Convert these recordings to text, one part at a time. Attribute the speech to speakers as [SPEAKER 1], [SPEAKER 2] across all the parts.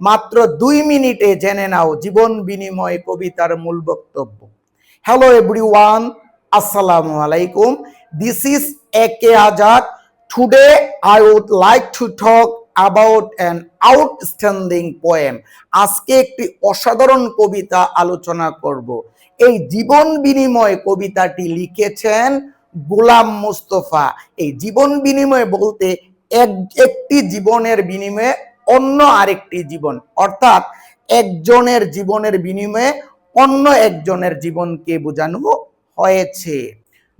[SPEAKER 1] মাত্র দুই মিনিটে জেনে নাও জীবন বিনিময় কবিতার মূল বক্তব্য। হ্যালো এভরিওয়ান আসসালামু আলাইকুম। This is A K Azad today I would like to talk about an outstanding poem আজকে একটি অসাধারণ কবিতা আলোচনা করব। এই জীবন বিনিময় কবিতাটি লিখেছেন গোলাম মুস্তফা। এই জীবন বিনিময় বলতে এক একটি জীবনের বিনিময়ে অন্য আরেকটি জীবন। অর্থাৎ একজনের জীবনের বিনিময়ে অন্য একজনের জীবনকে বোঝানো হয়েছে।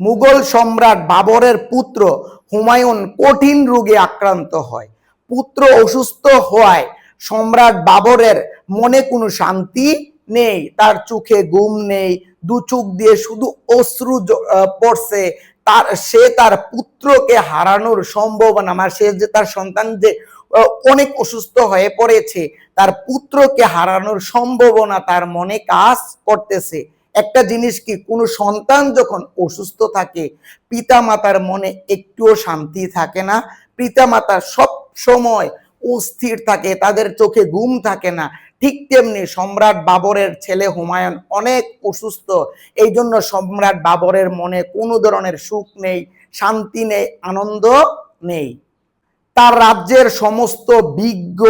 [SPEAKER 1] মুঘল সম্রাট বাবরের পুত্র হুমায়ুন কঠিন রোগে আক্রান্ত হয়। পুত্র অসুস্থ হওয়ায় সম্রাট বাবরের মনে কোনো শান্তি নেই। তার চোখে ঘুম নেই, দু চোখ দিয়ে শুধু অশ্রু পড়ছে। তার, সে তার পুত্রকে হারানোর সম্ভাবনা মানে সে যে তার সন্তান যে অনেক অসুস্থ হয়ে পড়েছে। তার পুত্রকে হারানোর সম্ভাবনা তার মনে কাজ করতেছে। একটা জিনিস কি, কোনো সন্তান যখন অসুস্থ থাকে পিতা মাতার মনে একটুও শান্তি থাকে না। পিতা মাতা সব সময় অস্থির থাকে, তাদের চোখে ঘুম থাকে না। ঠিক তেমনি সম্রাট বাবরের ছেলে হুমায়ুন অনেক অসুস্থ। এই জন্য সম্রাট বাবরের মনে কোনো ধরনের সুখ নেই, শান্তি নেই, আনন্দ নেই। তার রাজ্যের সমস্ত বিজ্ঞ,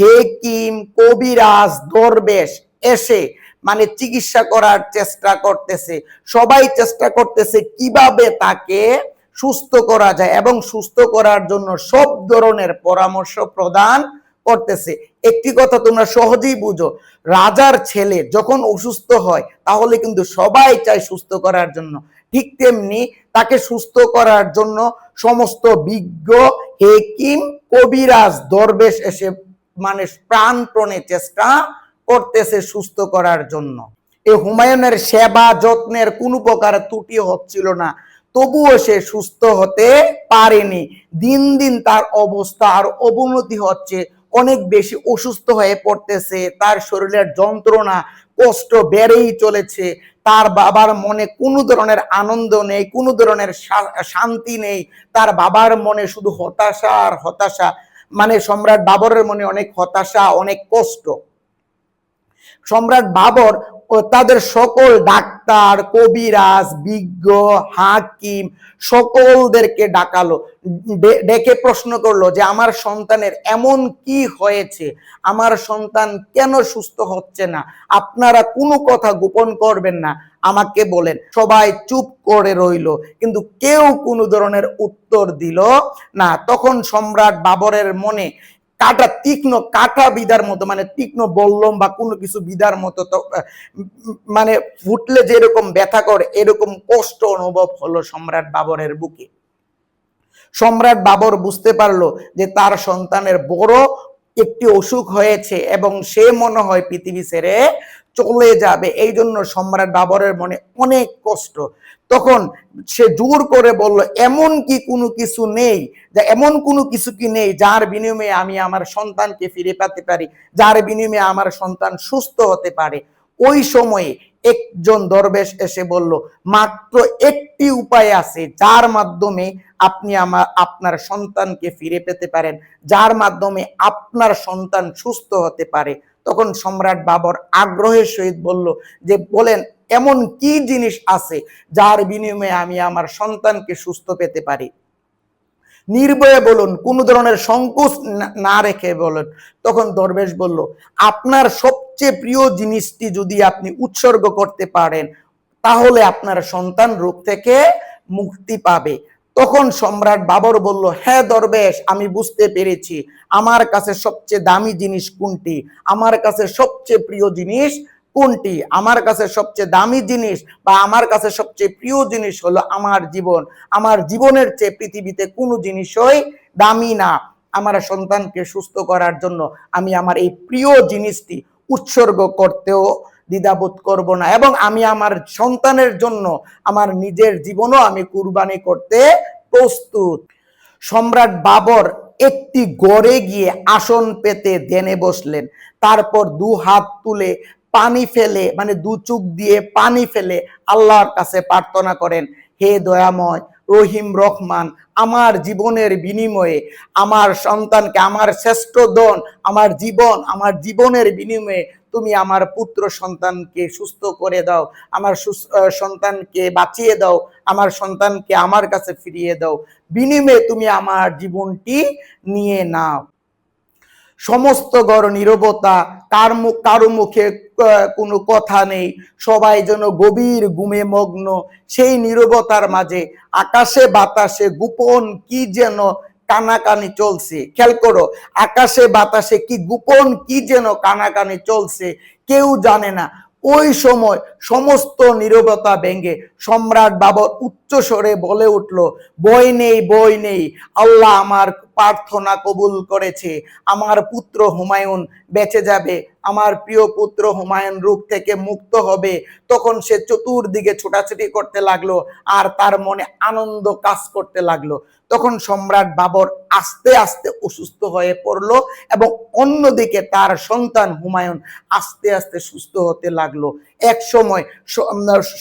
[SPEAKER 1] হেকিম, কবিরাজ, দরবেশ এসে মানে চিকিৎসা করার চেষ্টা করতেছে। সবাই চেষ্টা করতেছে কীভাবে তাকে সুস্থ করা যায় এবং সুস্থ করার জন্য সব ধরনের পরামর্শ প্রদান করতেছে। একটি কথা তোমরা সহজেই বুঝো, রাজার ছেলে যখন অসুস্থ হয় তাহলে কিন্তু সবাই চায় সুস্থ করার জন্য। ঠিক তেমনি তাকে সুস্থ করার জন্য সমস্ত বিজ্ঞ, হেকিম, কবিরাজ, দরবেশ এসে মানে প্রাণপণে চেষ্টা করতেছে সুস্থ করার জন্য। এ হুমায়ুনের সেবা যত্নের কোনো প্রকার ত্রুটি হচ্ছিল না। তবুও সে সুস্থ হতে পারেনি। দিন দিন তার অবস্থা আর অবনতি হচ্ছে। অনেক বেশি অসুস্থ হয়ে পড়তেছে। তার শরীরের যন্ত্রণা, কষ্ট বেড়েই চলেছে। তার বাবার মনে কোনো ধরনের আনন্দ নেই, কোনো ধরনের শান্তি নেই। তার বাবার মনে শুধু হতাশা আর হতাশা। মানে সম্রাট বাবরের মনে অনেক হতাশা, অনেক কষ্ট। সম্রাট বাবর তাদের সকল ডাক্তার, কবিরাজ, বিজ্ঞ, হাকিম সকলদেরকে ডাকালো। ডেকে প্রশ্ন করল যে, আমার সন্তানের এমন কি হয়েছে? আমার সন্তান কেন সুস্থ হচ্ছে না? আপনারা কোনো কথা গোপন করবেন না। আমাকে বলেন। সবাই চুপ করে রইল, কিন্তু কেউ কোনো ধরনের উত্তর দিল না। তখন সম্রাট বাবরের মনে কাটা তীক্ষ্ণ, কাটা বিদার মতো মানে তীক্ষ্ণ বললম বা কোনো কিছু বিদার মতো মানে ফুটলে যেরকম ব্যথা করে, এরকম কষ্ট অনুভব হলো সম্রাট বাবরের বুকে। সম্রাট বাবর বুঝতে পারল যে তার সন্তানের বড় একটি অসুখ হয়েছে এবং সে মনে হয় পৃথিবী ছেড়ে চলে যাবে। এই জন্য সম্রাট বাবরের মনে অনেক কষ্ট। তখন সে জোর করে বলল, এমন কি কোনো কিছু নেই? যে এমন কোনো কিছু কি নেই যার বিনিময়ে আমি আমার সন্তানকে ফিরে পেতে পারি? যার বিনিময়ে আমার সন্তান সুস্থ হতে পারে? ওই সময়ে একজন দরবেশ এসে বলল, মাত্র একটি উপায় আছে যার মাধ্যমে আপনি আমার, আপনার সন্তানকে ফিরে পেতে পারেন। যার মাধ্যমে আপনার সন্তান সুস্থ হতে পারে। তখন সম্রাট বাবর আগ্রহের সহিত বলল যে, বলেন, এমন কি জিনিস আছে যার বিনিময়ে আমি আমার সন্তানকে সুস্থ পেতে পারি? নির্ভয়ে বলুন, কোনো ধরনের সংকোচ না- রেখে বলুন। তখন দরবেশ বলল, আপনার সবচেয়ে প্রিয় জিনিসটি যদি আপনি উৎসর্গ করতে পারেন, তাহলে আপনার সন্তান রোগ থেকে মুক্তি পাবে। তখন সম্রাট বাবর বলল হ্যাঁ দরবেশ, আমি বুঝতে পেরেছি। আমার কাছে সবচেয়ে দামি জিনিস কোনটি? আমার কাছে সবচেয়ে প্রিয় জিনিস কোনটি? আমার কাছে সবচেয়ে দামি জিনিস বা আমার কাছে সবচেয়ে প্রিয় জিনিস হলো আমার জীবন। আমার জীবনের চেয়ে পৃথিবীতে কোনো জিনিসই দামি না। আমার সন্তানকে সুস্থ করার জন্য আমি আমার এই প্রিয় জিনিসটি উৎসর্গ করতেও দ্বিধাবোধ করব না। এবং আমি আমার সন্তানের জন্য আমার নিজের জীবনও আমি কুরবানি করতে প্রস্তুত। সম্রাট বাবর একটি গড়ে গিয়ে আসন পেতে দেনে বসলেন। তারপর দু হাত তুলে পানি ফেলে মানে দু চোখ দিয়ে পানি ফেলে আল্লাহর কাছে প্রার্থনা করেন, হে দয়াময় রহিম রহমান, আমার জীবনের বিনিময়ে আমার সন্তানকে, আমার শ্রেষ্ঠ দন আমার জীবন, আমার জীবনের বিনিময়ে তুমি আমার পুত্র সন্তানকে সুস্থ করে দাও, আমার সন্তানকে বাঁচিয়ে দাও, আমার সন্তানকে আমার কাছে ফিরিয়ে দাও। বিনিময়ে তুমি আমার জীবনটি নিয়ে নাও। সমস্ত গড় নীরবতা কার মুখ কারও মুখে কোনো কথা নেই। সবাই যেন গভীর গুমে মগ্ন। সেই নীরবতার মাঝে, আকাশে বাতাসে গোপন কি যেন কানাকানি চলছে। খেয়াল করো, আকাশে বাতাসে কি গোপন, কি যেন কানাকানি চলছে, কেউ জানে না। ওই সময় সমস্ত নীরবতা ভেঙে সম্রাট বাবর উচ্চ স্বরে বলে উঠল, বই নেই বই নেই, আল্লাহ আমার প্রার্থনা কবুল করেছে। আমার পুত্র হুমায়ুন বেঁচে যাবে। আমার প্রিয় পুত্র হুমায়ুন রূপ থেকে মুক্ত হবে। তখন সে চতুর্দিকে ছোটাছুটি করতে লাগল আর তার মনে আনন্দ কাজ করতে লাগল। তখন সম্রাট বাবর আস্তে আস্তে অসুস্থ হয়ে পড়ল এবং অন্যদিকে তার সন্তান হুমায়ুন আস্তে আস্তে সুস্থ হতে লাগল। এক সময়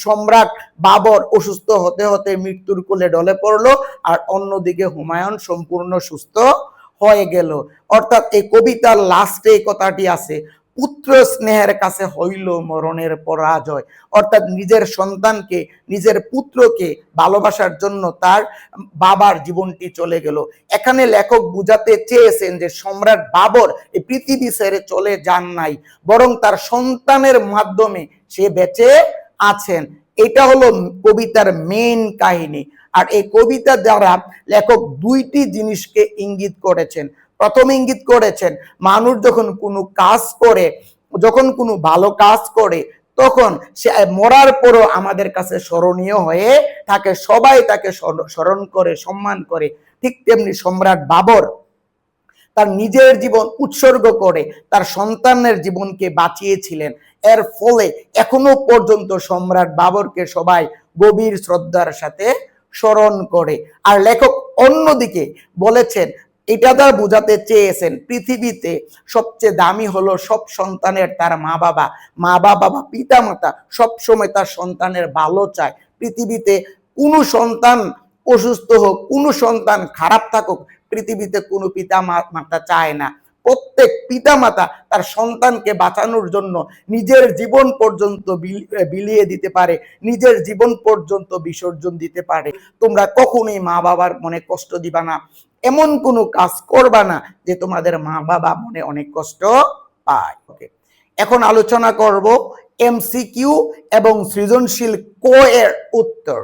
[SPEAKER 1] সম্রাট বাবর অসুস্থ হতে হতে মৃত্যুর কোলে ঢলে পড়ল আর অন্যদিকে হুমায়ুন সম্পূর্ণ সুস্থ হয়ে গেল। অর্থাৎ এই কবিতার লাস্টে এই কথাটি আছে, পুত্র স্নেহের কাছে হইল মরণের পরাজয়। অর্থাৎ নিজের সন্তানকে, নিজের পুত্রকে ভালোবাসার জন্য তার বাবার জীবনটি চলে গেল। এখানে লেখক বুঝাতে চেয়েছেন যে সম্রাট বাবর এই পৃথিবী ছেড়ে চলে যান নাই, বরং তার সন্তানের মাধ্যমে সে বেঁচে আছেন। এটা হলো কবিতার মেইন কাহিনী। আর এই কবিতা দ্বারা লেখক দুইটি জিনিসকে ইঙ্গিত করেছেন। প্রথম ইঙ্গিত করেছেন, মানুষ যখন কোনো কাজ করে, যখন কোনো ভালো কাজ করে, তখন সে মরার পরও আমাদের কাছে স্মরণীয় হয়ে থাকে। সবাই তাকে স্মরণ করে, সম্মান করে। ঠিক তেমনি সম্রাট বাবর তার নিজের জীবন উৎসর্গ করে তার সন্তানের জীবনকে বাঁচিয়েছিলেন। এর ফলে এখনও পর্যন্ত সম্রাট বাবরকে সবাই গভীর শ্রদ্ধার সাথে স্মরণ করে। আর লেখক অন্যদিকে বলেছেন, এটা দ্বারা বোঝাতে চেয়েছেন, পৃথিবীতে সবচেয়ে দামি হলো সব সন্তানের তার মা বাবা মা বাবা বা পিতা মাতা সবসময় তার সন্তানের ভালো চায়। পৃথিবীতে কোনো সন্তান অসুস্থ হোক, কোনো সন্তান খারাপ থাকুক পৃথিবীতে কোনো পিতা মাতা চায় না। প্রত্যেক পিতা মাতা তার সন্তানকে বাঁচানোর জন্য নিজের জীবন পর্যন্ত বিলিয়ে দিতে পারে, নিজের জীবন পর্যন্ত বিসর্জন দিতে পারে। তোমরা কখনোই মা বাবার মনে কষ্ট দিবা না। এমন কোনো কাজ করবা না যে তোমাদের মা বাবা মনে অনেক কষ্ট পায়। ওকে এখন আলোচনা করব এমসিকিউ এবং সৃজনশীল কো এর উত্তর।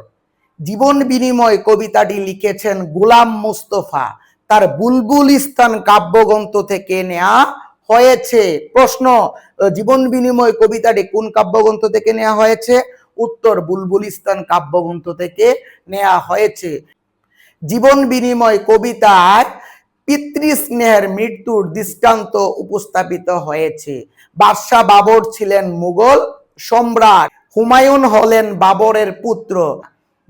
[SPEAKER 1] জীবন বিনিময় কবিতাটি লিখেছেন গোলাম মুস্তফা। তার বুলবুল স্থান কাব্যগ্রন্থ থেকে নেওয়া হয়েছে। প্রশ্ন জীবন বিনিময় কবিতাটি কোন কাব্যগ্রন্থ থেকে নেওয়া হয়েছে? উত্তর, বুলবুল স্থান কাব্যগ্রন্থ থেকে নেওয়া হয়েছে। জীবন বিনিময় কবিতার পিতৃস্নেহের মৃত্যুর দৃষ্টান্ত উপস্থাপিত হয়েছে। বাদশাহ বাবর ছিলেন মুঘল সম্রাট, হুমায়ুন হলেন বাবরের পুত্র।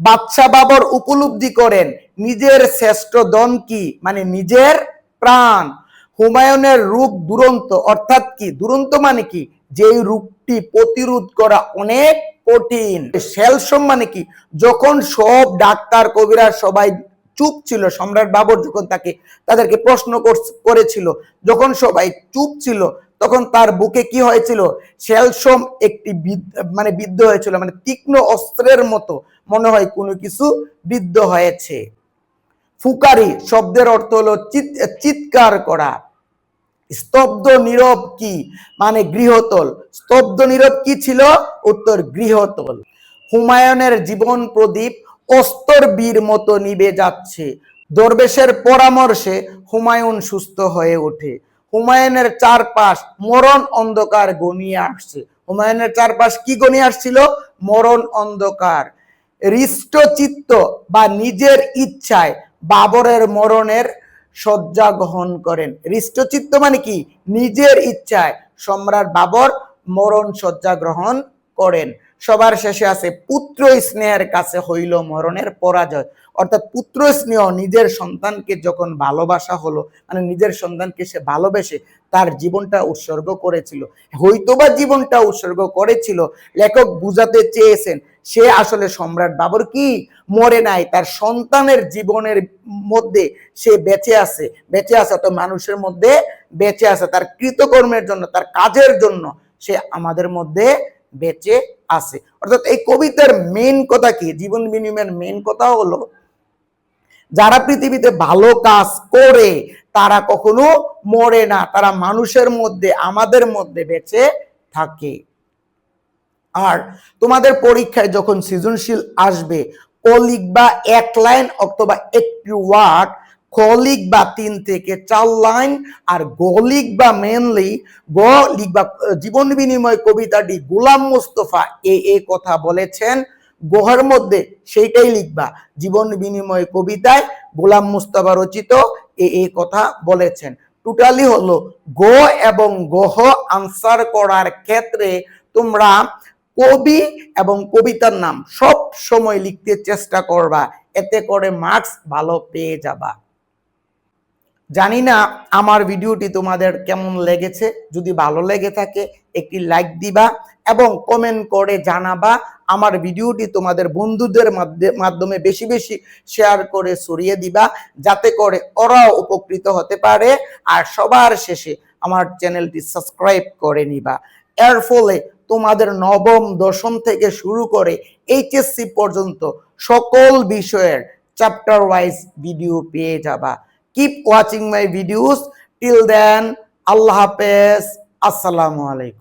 [SPEAKER 1] বাদশাহ বাবর উপলব্ধি করেন, নিজের শ্রেষ্ঠ দন কি? মানে নিজের প্রাণ। হুমায়ুনের রূপ দুরন্ত, অর্থাৎ কি? দুরন্ত মানে কি? যেই রূপটি প্রতিরোধ করা অনেক কঠিন। সেলসম মানে কি? যখন সব ডাক্তার, কবিরা সবাই চুপ ছিল, সম্রাট বাবর যখন তাকে, তাদেরকে প্রশ্ন করছ- করেছিল, যখন সবাই চুপ ছিল, তখন তার বুকে কি হয়েছিল? সেলসম একটি মানে বিদ্ধ হয়েছিল মানে তীক্ষ্ণ অস্ত্রের মতো। মনে হয় কোনো কিছু বিদ্ধ হয়েছে। ফুকারি শব্দের অর্থ হলো চিৎকার করা। স্তব্ধ নীরব কি? মানে গৃহতল। স্তব্ধ নীরব কি ছিল? উত্তর, গৃহতল। হুমায়ুনের জীবন প্রদীপ অস্তর বীর মতো নিবে যাচ্ছে। দরবেশের পরামর্শে হুমায়ুন সুস্থ হয়ে ওঠে। হুমায়ুনের চারপাশ মরণ অন্ধকার গনিয়ে আসছে। হুমায়ুনের চারপাশ কি গনিয়ে আসছিল? মরণ অন্ধকার। হৃষ্টচিত্ত বা নিজের ইচ্ছায় বাবরের মরণের শয্যা গ্রহণ করেন। হৃষ্টচিত্ত মানে কি? নিজের ইচ্ছায় সম্রাট বাবর মরণ শয্যা গ্রহণ করেন। সবার শেষে আছে, পুত্র স্নেহের কাছে হইল মরণের পরাজয়। অর্থাৎ পুত্র স্নেহ নিজের সন্তানকে যখন ভালোবাসা হলো মানে নিজের সন্তানকে সে ভালোবেসে তার জীবনটা উৎসর্গ করেছিল। হয়তোবা জীবনটা উৎসর্গ করেছিল, লেখক বুঝাতে চেয়েছেন সে আসলে সম্রাট বাবর কি? মরে নাই, তার সন্তানের জীবনের মধ্যে সে বেঁচে আছে বেঁচে আছে তো মানুষের মধ্যে বেঁচে আছে, তার কৃতকর্মের জন্য, তার কাজের জন্য সে আমাদের মধ্যে বেঁচে আছে। অর্থাৎ এই কবিতার মেন কথা কি? জীবন বিনিময়ের মেন কথা হলো, যারা পৃথিবীতে ভালো কাজ করে, তারা কখনো মরে না, তারা মানুষের মধ্যে, আমাদের মধ্যে বেঁচে থাকে। আর তোমাদের পরীক্ষায় যখন সৃজনশীল আসবে ক লিখবা এক লাইন অথবা একটি ওয়ার্ড খ লিখবা তিন থেকে চার লাইন, আর গ লিখবা মেনলি গ লিখবা জীবন বিনিময় কবিতাটি গোলাম মুস্তফা এ এ কথা বলেছেন। গোহার মধ্যে সেইটাই লিখবা, জীবন বিনিময় কবিতায় গোলাম মুস্তফা রচিত এ এ কথা বলেছেন। টোটালি হলো গো এবং গহ আনসার করার ক্ষেত্রে তোমরা কবি এবং কবিতার নাম সব সময় লিখতে চেষ্টা করবা। এতে করে মার্কস ভালো পেয়ে যাবা। জানি না আমার ভিডিওটি তোমাদের কেমন লেগেছে। যদি ভালো লেগে থাকে, একটি লাইক দিবা এবং কমেন্ট করে জানাবা আমার ভিডিওটি তোমাদের বন্ধুদের মাধ্যে- মাধ্যমে বেশি বেশি শেয়ার করে ছড়িয়ে দিবা, যাতে করে ওরাও উপকৃত হতে পারে। আর সবার শেষে আমার চ্যানেলটি সাবস্ক্রাইব করে নিবা। এর ফলে তোমাদের নবম, দশম থেকে শুরু করে এইচএসসি পর্যন্ত সকল বিষয়ের চ্যাপ্টার ওয়াইজ ভিডিও পেয়ে যাবা। Keep watching my videos till then আল্লাহ হাফেজ। আসসালামু আলাইকুম।